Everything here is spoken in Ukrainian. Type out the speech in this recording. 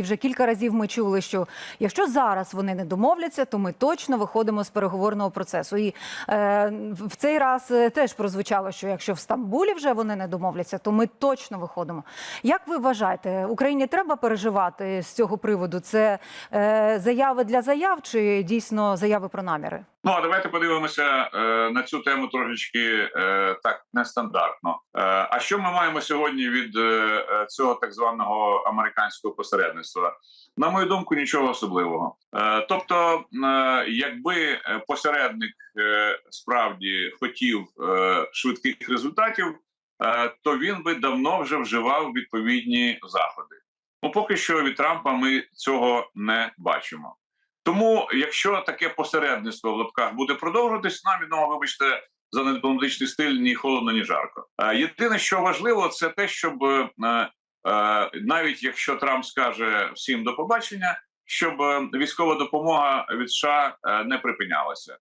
і вже кілька разів ми чули, що якщо зараз вони не домовляться, то ми точно виходимо з переговорного процесу. І е, в цей раз е, теж прозвучало, що якщо в Стамбулі вже вони не домовляться, то ми точно виходимо. Як ви вважаєте, Україні треба переживати з цього приводу? Це е, заяви для заяв чи дійсно заяви про наміри? Ну а давайте подивимося е, на цю тему трошечки е, так нестандартно. Е, а що ми маємо сьогодні від е, е, цього так званого американського посередництва? На мою думку, нічого особливого. Е, тобто, е, якби е, посередник е, справді хотів е, швидких результатів, е, то він би давно вже вживав відповідні заходи. Ну поки що від Трампа ми цього не бачимо. Тому, якщо таке посередництво в лапках буде продовжуватись, нам відомо, вибачте, за недипломатичний стиль ні холодно, ні жарко. Е, Єдине, що важливо, це те, щоб е, е, навіть якщо Трамп скаже всім до побачення, щоб військова допомога від США не припинялася.